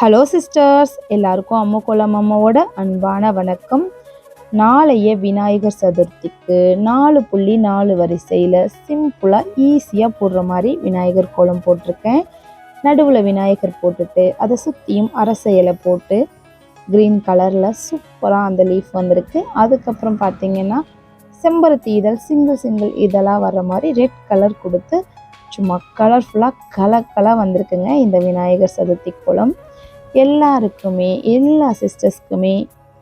Hello sisters எல்லாருக்கும் அம்மு அம்மாவோட அன்பான வணக்கம். நாளைய விநாயகர் சதுர்த்திக்கு நாலு புள்ளி நாலு வரிசையில் சிம்பிளாக ஈஸியாக போடுற மாதிரி விநாயகர் கோலம் போட்டிருக்கேன். நடுவில் விநாயகர் போட்டுட்டு அதை சுற்றியும் அரச இலை போட்டு க்ரீன் கலரில் சூப்பராக அந்த லீஃப் வந்திருக்கு. அதுக்கப்புறம் பார்த்தீங்கன்னா செம்பருத்தி இதழ் சிங்கிள் சிங்கிள் இதழாக வர்ற மாதிரி ரெட் கலர் கொடுத்து சும்மா கலர்ஃபுல்லாக கலக்கலாக வந்திருக்குங்க இந்த விநாயகர் சதுர்த்தி கோலம். எல்லாருக்குமே எல்லா சிஸ்டர்ஸ்க்குமே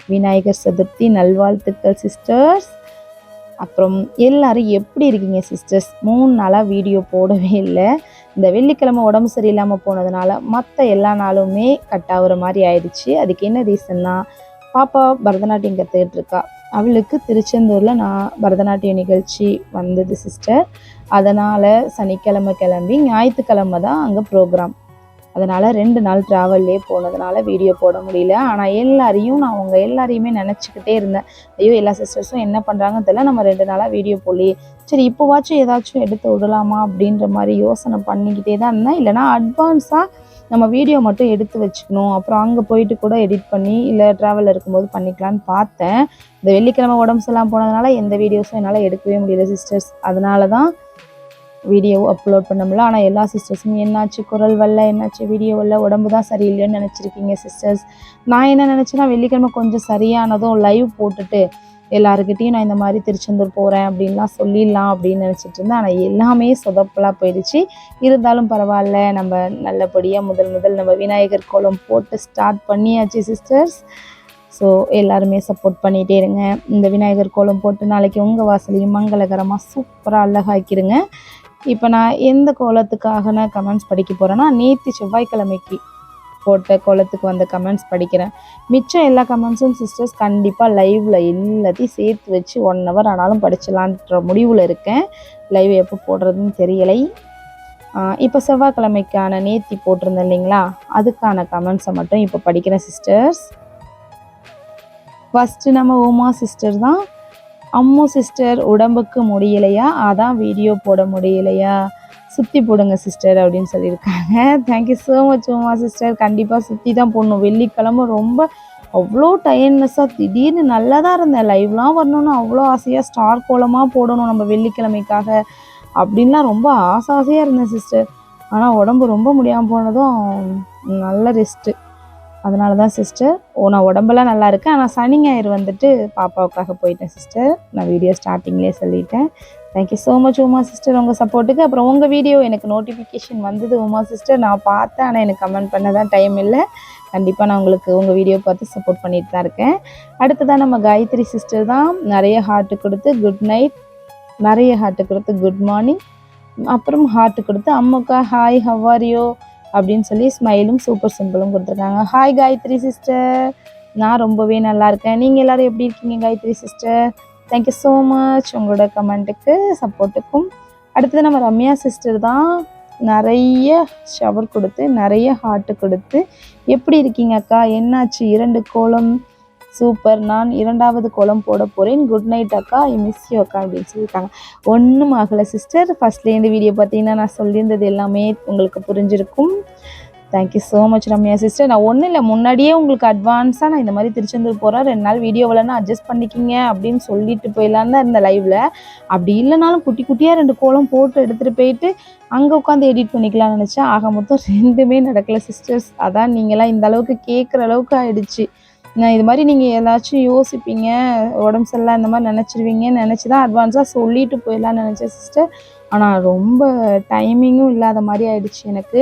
விநாயகர் சதுர்த்தி நல்வாழ்த்துக்கள் சிஸ்டர்ஸ் அப்புறம் எல்லாரும் எப்படி இருக்கீங்க சிஸ்டர்ஸ் மூணு நாளாக வீடியோ போடவே இல்லை. இந்த வெள்ளிக்கிழமை உடம்பு சரியில்லாமல் போனதுனால மற்ற எல்லா நாளுமே கட் ஆகுற மாதிரி ஆயிடுச்சு. அதுக்கு என்ன ரீசன்னா பாப்பா பரதநாட்டியம் கற்றுக்கிட்டு இருக்கா. அவளுக்கு திருச்செந்தூரில் நான் பரதநாட்டிய நிகழ்ச்சி வந்தது சிஸ்டர் அதனால் சனிக்கிழமை கிளம்பி ஞாயிற்றுக்கிழமை தான் அங்கே ப்ரோக்ராம் அதனால் ரெண்டு நாள் ட்ராவல்லே போனதுனால வீடியோ போட முடியல. ஆனால் எல்லாரையும் நான் அவங்க எல்லாரையுமே நினச்சிக்கிட்டே இருந்தேன். ஐயோ எல்லா சிஸ்டர்ஸும் என்ன பண்ணுறாங்கன்னு தெரியல. நம்ம ரெண்டு நாளாக வீடியோ போடலையே. சரி இப்போவாச்சும் ஏதாச்சும் எடுத்து விடலாமா அப்படின்ற மாதிரி யோசனை பண்ணிக்கிட்டே தான் இருந்தேன். இல்லைனா அட்வான்ஸாக நம்ம வீடியோ மட்டும் எடுத்து வச்சுக்கணும். அப்புறம் அங்கே போயிட்டு கூட எடிட் பண்ணி இல்லை ட்ராவலில் இருக்கும்போது பண்ணிக்கலான்னு பார்த்தேன். இந்த வெள்ளிக்கிழமை உடம்பு சரியில்லாமல் போனதுனால எந்த வீடியோஸும் என்னால் எடுக்கவே முடியல சிஸ்டர்ஸ் அதனால தான் வீடியோவும் அப்லோட் பண்ண ஆனால் எல்லா சிஸ்டர்ஸும் என்னாச்சு? குரல் வரல. என்னாச்சு? வீடியோ வரல. உடம்பு தான் சரியில்லைன்னு நினச்சிருக்கீங்க சிஸ்டர்ஸ் நான் என்ன நினச்சேன்னா வெள்ளிக்கிழமை கொஞ்சம் சரியானதும் லைவ் போட்டுட்டு எல்லாருக்கிட்டையும் நான் இந்த மாதிரி திருச்செந்தூர் போகிறேன் அப்படின்லாம் சொல்லிடலாம் அப்படின்னு நினச்சிட்டு இருந்தேன். ஆனால் எல்லாமே சொதப்பலாக போயிடுச்சு. இருந்தாலும் பரவாயில்ல. நம்ம நல்லபடியாக முதல் முதல் நம்ம விநாயகர் கோலம் போட்டு ஸ்டார்ட் பண்ணியாச்சு சிஸ்டர்ஸ் ஸோ எல்லாருமே சப்போர்ட் பண்ணிகிட்டே இருங்க. இந்த விநாயகர் கோலம் போட்டு நாளைக்கு உங்கள் வாசலையும் மங்களகரமாக சூப்பராக அழகாக்கிடுங்க இப்போ நான் எந்த கோலத்துக்காக நான் கமெண்ட்ஸ் படிக்க போகிறேன்னா நேற்று செவ்வாய்க்கிழமைக்கு போட்ட கோலத்துக்கு வந்த கமெண்ட்ஸ் படிக்கிறேன். மிச்சம் எல்லா கமெண்ட்ஸும் சிஸ்டர்ஸ் கண்டிப்பாக லைவில் எல்லாத்தையும் சேர்த்து வச்சு ஒன் ஹவர் ஆனாலும் படிச்சலான்ற முடிவில் இருக்கேன். லைவ் எப்போ போடுறதுன்னு தெரியலை. இப்போ செவ்வாய்க்கிழமைக்கான நேத்தி போட்டிருந்தேன் இல்லைங்களா? அதுக்கான கமெண்ட்ஸை மட்டும் இப்போ படிக்கிறேன் சிஸ்டர்ஸ் ஃபஸ்ட்டு நம்ம உமா சிஸ்டர் தான். அம்மு சிஸ்டர் உடம்புக்கு முடியலையா? அதான் வீடியோ போட முடியலையா? சுற்றி போடுங்க சிஸ்டர் அப்படின்னு சொல்லியிருக்காங்க. Thank you so much Uma sister கண்டிப்பாக சுற்றி தான் போடணும். வெள்ளிக்கிழமை ரொம்ப அவ்வளோ டயர்ட்னஸ்ஸாக திடீர்னு நல்லா தான் இருந்தேன் லைவ்லாம் வரணும்னு அவ்வளோ ஆசையாக ஸ்டார் கோலமாக போடணும் நம்ம வெள்ளிக்கிழமைக்காக அப்படின்லாம் ரொம்ப ஆசை ஆசையாக இருந்தேன் சிஸ்டர் ஆனால் உடம்பு ரொம்ப முடியாமல் போனதும் நல்ல ரெஸ்ட்டு அதனால தான் சிஸ்டர் ஓ நான் உடம்பெல்லாம் நல்லா இருக்கேன் ஆனால் சனி ஞாயிறு வந்துட்டு பாப்பாவுக்காக போயிட்டேன் சிஸ்டர் நான் வீடியோ ஸ்டார்டிங்லேயே சொல்லிட்டேன். Thank you so much Uma sister உங்கள் சப்போர்ட்டுக்கு அப்புறம் உங்கள் வீடியோ எனக்கு நோட்டிஃபிகேஷன் வந்தது உமா சிஸ்டர் நான் பார்த்தேன் ஆனால் எனக்கு கமெண்ட் பண்ண தான் டைம் இல்லை. கண்டிப்பாக நான் உங்களுக்கு உங்கள் வீடியோ பார்த்து சப்போர்ட் பண்ணிட்டு தான் இருக்கேன். அடுத்ததான் நம்ம காயத்ரி சிஸ்டர் தான். நிறைய ஹார்ட்டு கொடுத்து குட் நைட் நிறைய ஹார்ட்டு கொடுத்து குட் மார்னிங் அப்புறம் ஹார்ட்டு கொடுத்து அம்முக்கா ஹாய் ஹவ்வாரியோ அப்படின்னு சொல்லி ஸ்மைலும் சூப்பர் சிம்பிளும் கொடுத்துருக்காங்க. ஹாய் காயத்ரி சிஸ்டர் நான் ரொம்பவே நல்லா இருக்கேன். நீங்கள் எல்லோரும் எப்படி இருக்கீங்க Gayathri sister thank you so much உங்களோட கமெண்ட்டுக்கு சப்போர்ட்டுக்கும் அடுத்தது நம்ம ரம்யா சிஸ்டர் தான். நிறைய ஷவர் கொடுத்து நிறைய ஹார்ட்டு கொடுத்து. எப்படி இருக்கீங்க அக்கா? என்னாச்சு? இரண்டு கோலம் சூப்பர். நான் இரண்டாவது கோலம் போட போகிறேன் குட் நைட் அக்கா. ஐ மிஸ் யூ அக்கா அப்படின்னு சொல்லியிருக்காங்க. ஒன்றும் ஆகலை சிஸ்டர் ஃபஸ்ட்லேருந்து வீடியோ பார்த்தீங்கன்னா நான் சொல்லியிருந்தது எல்லாமே உங்களுக்கு புரிஞ்சிருக்கும். Thank you so much Ramya sister நான் ஒன்றும் இல்லை முன்னாடியே உங்களுக்கு அட்வான்ஸாக நான் இந்த மாதிரி திருச்செந்தூர் போகிறேன் ரெண்டு நாள் வீடியோவில்னா அட்ஜஸ்ட் பண்ணிக்கிங்க அப்படின்னு சொல்லிட்டு போயிடலான்னு தான் இருந்த லைவில் அப்படி இல்லைனாலும் குட்டி குட்டியாக ரெண்டு கோலம் போட்டு எடுத்துகிட்டு போயிட்டு அங்கே உட்காந்து எடிட் பண்ணிக்கலாம்னு நினச்சேன். ஆக மொத்தம் ரெண்டுமே நடக்கலை சிஸ்டர்ஸ் அதான் நீங்களாம் இந்த அளவுக்கு கேட்குற அளவுக்கு ஆயிடுச்சு. நான் இது மாதிரி நீங்கள் ஏதாச்சும் யோசிப்பீங்க உடம்பு சரியில்லை இந்த மாதிரி நினச்சிருவீங்கன்னு நினச்சி தான் அட்வான்ஸாக சொல்லிட்டு போயிடலான்னு நினச்சேன் சிஸ்டர் ஆனால் ரொம்ப டைமிங்கும் இல்லாத மாதிரி ஆயிடுச்சு எனக்கு.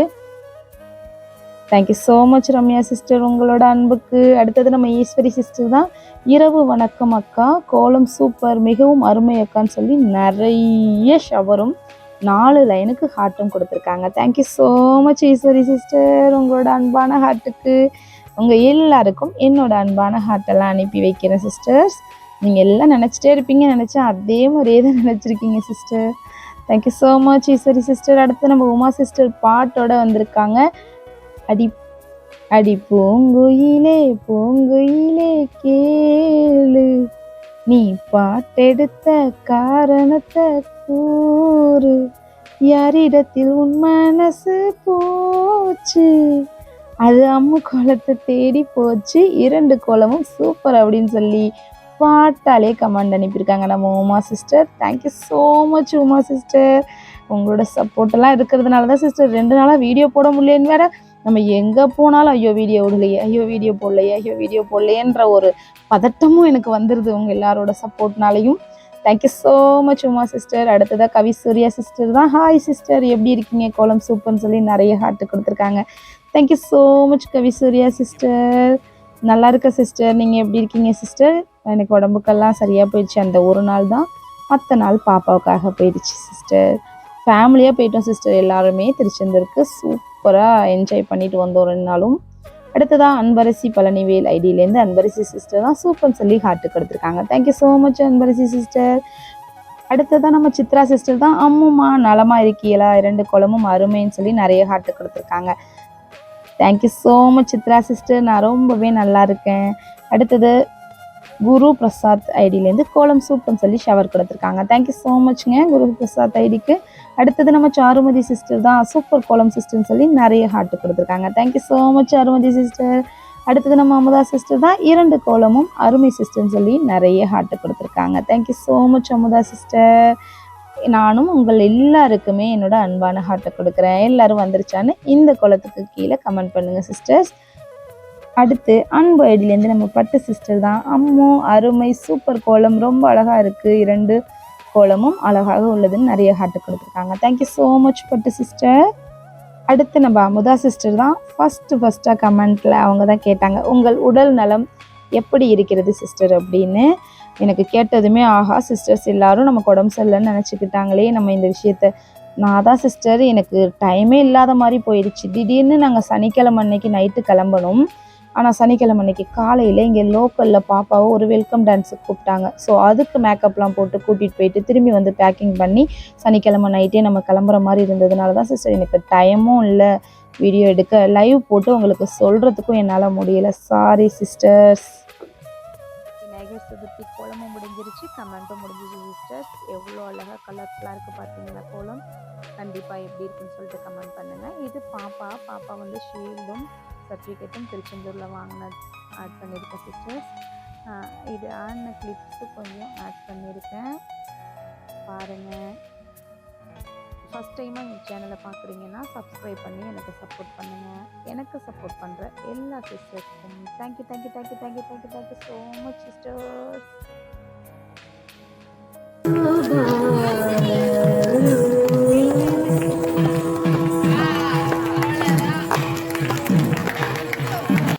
Thank you so much Ramya sister உங்களோட அன்புக்கு அடுத்தது நம்ம ஈஸ்வரி சிஸ்டர் தான். இரவு வணக்கம் அக்கா. கோலம் சூப்பர் மிகவும் அருமை அக்கான்னு சொல்லி நிறைய ஷவரும் நாலு லைனுக்கு ஹார்ட்டும் கொடுத்துருக்காங்க. Thank you so much Eswari sister உங்களோட அன்பான ஹார்ட்டுக்கு உங்கள் எல்லாருக்கும் என்னோட அன்பான ஹார்ட்டெல்லாம் அனுப்பி வைக்கிறேன் சிஸ்டர்ஸ் நீங்கள் எல்லாம் நினச்சிட்டே இருப்பீங்க நினச்சா அதே மாதிரியே தான் நினச்சிருக்கீங்க sister thank you so much Eswari sister அடுத்து நம்ம உமா சிஸ்டர் பாட்டோட வந்திருக்காங்க. அடி அடி பூங்குயிலே பூங்குயிலே கேளு. நீ பாட்டெடுத்த காரணத்தை கூறு. யாரிடத்தில் உன் மனசு போச்சு? அது அம்மு கோலத்தை தேடி போச்சு. இரண்டு கோலமும் சூப்பர் அப்படின்னு சொல்லி பாட்டாலே கமெண்ட் அனுப்பியிருக்காங்க நம்ம Uma sister thank you so much Uma sister உங்களோட சப்போர்ட்டெல்லாம் இருக்கிறதுனால தான் சிஸ்டர் ரெண்டு நாளாக வீடியோ போட முடியலன்னு வேற நம்ம எங்கே போனாலும் ஐயோ வீடியோ விடலையே ஐயோ வீடியோ போடலையே ஐயோ வீடியோ போடலையேன்ற ஒரு பதட்டமும் எனக்கு வந்துடுது உங்கள் எல்லாரோட சப்போர்ட்னாலையும் thank you so much Uma sister அடுத்ததாக கவி சூர்யா சிஸ்டர் தான். ஹாய் சிஸ்டர் எப்படி இருக்கீங்க? கோலம் சூப்பர்னு சொல்லி நிறைய ஹார்ட் கொடுத்துருக்காங்க. Thank you so much Kavi Surya sister நல்லா இருக்க சிஸ்டர் நீங்கள் எப்படி இருக்கீங்க சிஸ்டர் எனக்கு உடம்புக்கெல்லாம் சரியாக போயிடுச்சு. அந்த ஒரு நாள் தான் மற்ற நாள் பாப்பாவுக்காக போயிடுச்சு சிஸ்டர் ஃபேமிலியாக போயிட்டோம் சிஸ்டர் எல்லாருமே திருச்செந்தூருக்கு சூப்பராக என்ஜாய் பண்ணிட்டு வந்தோம் ரெண்டு நாளும். அடுத்ததாக அன்பரசி பழனிவேல் ஐடியிலேருந்து அன்பரசி சிஸ்டர் தான் சூப்பர்னு சொல்லி ஹார்ட்டு கொடுத்துருக்காங்க thank you so much Anbarasi sister அடுத்ததான் நம்ம சித்ரா சிஸ்டர் தான் அம்முமா நலமாக இருக்கீங்களா இரண்டு குளமும் அருமைன்னு சொல்லி நிறைய ஹார்ட்டு கொடுத்துருக்காங்க thank you so much Chitra sister நான் ரொம்பவே நல்லா இருக்கேன். அடுத்தது குரு பிரசாத் ஐடியிலேருந்து கோலம் சூப்பர்னு சொல்லி ஷவர் கொடுத்துருக்காங்க. தேங்க்யூ ஸோ மச்ங்க குரு பிரசாத் ஐடிக்கு. அடுத்தது நம்ம சாருமதி சிஸ்டர் தான் சூப்பர் கோலம் சிஸ்டர்னு சொல்லி நிறைய ஹார்ட் கொடுத்துருக்காங்க. Thank you so much Charumathi sister அடுத்தது நம்ம அமுதா சிஸ்டர் தான் இரண்டு கோலமும் அருமை சிஸ்டர்னு சொல்லி நிறைய ஹார்ட் கொடுத்துருக்காங்க. Thank you so much Amutha sister நானும் உங்கள் எல்லாருக்குமே என்னோட அன்பான ஹார்ட்டை கொடுக்குறேன். எல்லாரும் வந்துருச்சான்னு இந்த கோலத்துக்கு கீழே கமெண்ட் பண்ணுங்கள் சிஸ்டர்ஸ் அடுத்து அன்பு ஐடியிலேருந்து நம்ம பட்டு சிஸ்டர் தான். அம்மோ அருமை சூப்பர் கோலம். ரொம்ப அழகாக இருக்குது இரண்டு கோலமும் அழகாக உள்ளதுன்னு நிறைய ஹார்ட்டு கொடுத்துருக்காங்க. Thank you so much Pattu sister அடுத்து நம்ம அமுதா சிஸ்டர் தான். ஃபஸ்ட்டு ஃபஸ்ட்டாக கமெண்ட்டில் அவங்க தான் கேட்டாங்க உங்கள் உடல் நலம் எப்படி இருக்கிறது சிஸ்டர் அப்படின்னு. எனக்கு கேட்டதுமே ஆஹா சிஸ்டர்ஸ் எல்லாரும் நமக்கு உடம்பு சரியில்லைன்னு நினச்சிக்கிட்டாங்களே நம்ம இந்த விஷயத்த. நான் தான் சிஸ்டர் எனக்கு டைமே இல்லாத மாதிரி போயிடுச்சு. திடீர்னு நாங்கள் சனிக்கிழமை அன்னைக்கு நைட்டு கிளம்பணும். ஆனால் சனிக்கிழமை அன்னைக்கு காலையில் இங்கே லோக்கலில் பாப்பாவை ஒரு வெல்கம் டான்ஸுக்கு கூப்பிட்டாங்க. ஸோ அதுக்கு மேக்கப்லாம் போட்டு கூட்டிகிட்டு போயிட்டு திரும்பி வந்து பேக்கிங் பண்ணி சனிக்கிழமை நைட்டே நம்ம கிளம்புற மாதிரி இருந்ததுனால தான் சிஸ்டர் எனக்கு டைமும் இல்லை. வீடியோ எடுக்க லைவ் போட்டு உங்களுக்கு சொல்கிறதுக்கும் என்னால் முடியலை. சாரி சிஸ்டர்ஸ் விநாயகர் கோலமும் முடிஞ்சிருச்சு கமெண்ட்டும் முடிஞ்சிச்சு சிஸ்டர்ஸ் எவ்வளோ அழகாக கலர்ஃபுல்லாக இருக்குது பார்த்தீங்களா கோலம்? கண்டிப்பாக எப்படி இருக்குன்னு சொல்லிட்டு கமெண்ட் பண்ணுங்கள் இது பாப்பா பாப்பா வந்து ஷீல்டும் சர்டிஃபிகேட்டும் திருச்செந்தூரில் வாங்கின ஆட் பண்ணியிருக்கேன் சிஸ்டர்ஸ் இது ஆடின கிளிப்ஸு கொஞ்சம் ஆட் பண்ணியிருக்கேன். பாருங்கள் ஃபஸ்ட் டைமாக எங்கள் சேனலை பார்க்குறீங்கன்னா சப்ஸ்கிரைப் பண்ணி எனக்கு சப்போர்ட் பண்ணுங்கள் எனக்கு சப்போர்ட் பண்ணுற எல்லா சிஸ்டர்ஸ்க்கும் thank you thank you thank you thank you thank you thank you so much sisters